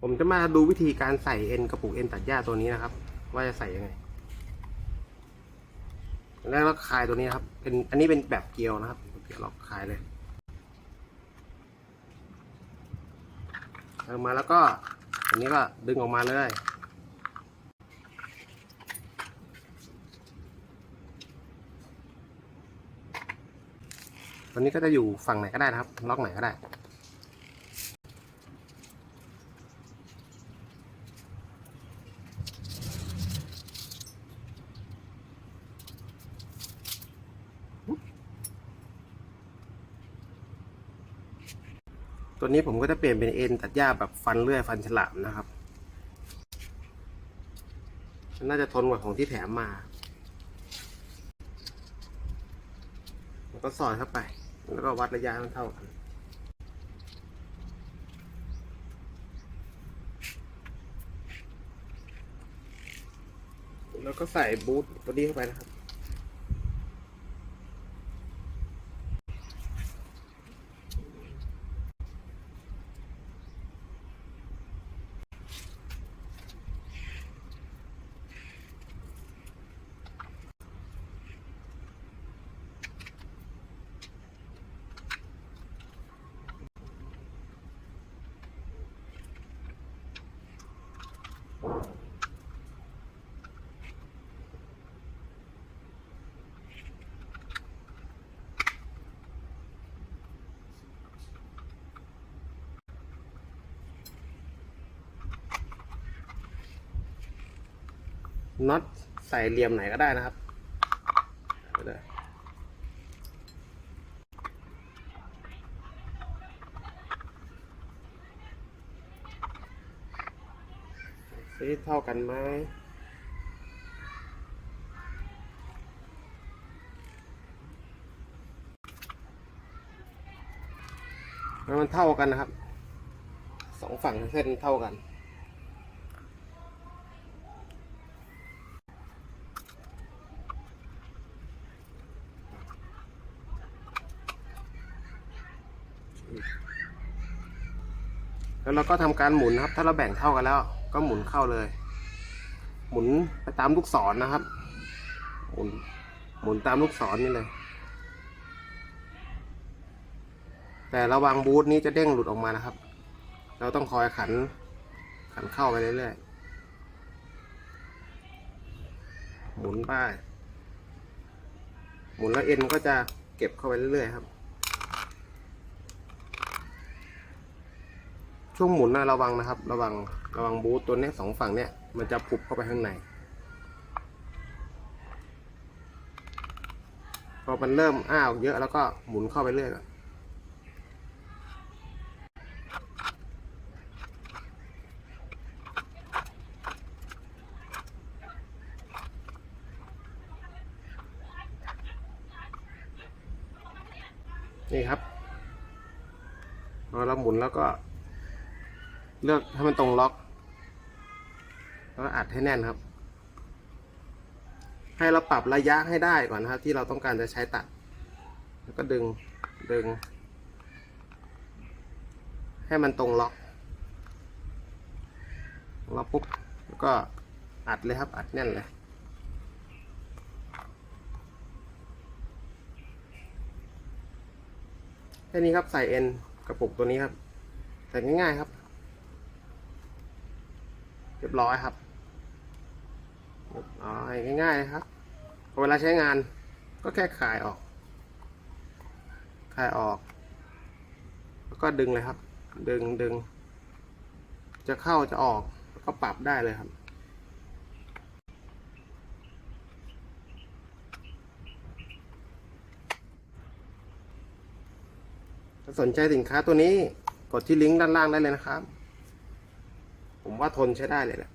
ผมจะมาดูวิธีการใส่เอ็นกระปุกเอ็นตัดหญ้าตัวนี้นะครับ ว่าจะใส่ยังไงแล้วเราคลายตัวนี้ครับ เป็นอันนี้เป็นแบบเกลียวนะครับเกลียวเราคลายเลยเอามาแล้วก็อันนี้ก็ดึงออกมาเลยตัวนี้ก็จะอยู่ฝั่งไหนก็ได้นะครับ ล็อกไหนก็ได้ ตัวนี้ผมก็จะเปลี่ยนเป็นเอ็นตัดหญ้าแบบฟันเลื่อยฟันฉลามนะครับมันน่าจะทนกว่าของที่แถมมาแล้วก็สอดเข้าไป แล้วก็วัดระยะมันเท่ากันแล้วก็ใส่บูทตัวนี้เข้าไปนะครับ น็อตใส่เหลี่ยมไหนก็ได้นะครับเลยซิเท่ากันไหมมันเท่ากันนะครับ สองฝั่งเส้นเท่ากัน แล้วเราก็ทำการหมุนนะครับ ถ้าเราแบ่งเท่ากันแล้ว ก็หมุนเข้าเลย หมุนไปตามลูกศรนนะครับ หมุนหมุนตามลูกศรนนี่เลย แต่ระวังบูทนี้จะเด้งหลุดออกมานะครับ เราต้องคอยขัน ขันเข้าไปเรื่อยๆหมุนไปหมุนแล้วเอ็นก็จะเก็บเข้าไปเรื่อยๆครับ ช่วงหมุนนะระวังนะครับ ระวังระวังบูทตัวเนี้ยสองฝั่งเนี้ยมันจะผุบเข้าไปข้างในพอมันเริ่มอ้าวเยอะแล้วก็หมุนเข้าไปเรื่อยก่อนนี่ครับพอเราหมุนแล้วก็ เลือกให้มันตรงล็อก แล้วอัดให้แน่นครับ ให้เราปรับระยะให้ได้ก่อนนะครับ ที่เราต้องการจะใช้ตัด แล้วก็ดึงดึง ให้มันตรงล็อกล็อกปุ๊บแล้วก็อัดเลยครับ อัดแน่นเลยแค่นี้ครับใส่เอ็นกระปุกตัวนี้ครับใส่ง่ายๆครับ เรียบร้อยครับเรียบร้อยง่ายๆนะครับเวลาใช้งานก็แค่คลายออกคลายออก แล้วก็ดึงเลยครับ ดึงดึง จะเข้าจะออกแล้วก็ปรับได้เลยครับถ้าสนใจสินค้าตัวนี้กดที่ลิงก์ด้านล่างได้เลยนะครับ ผมว่าทนใช้ได้เลยแหละ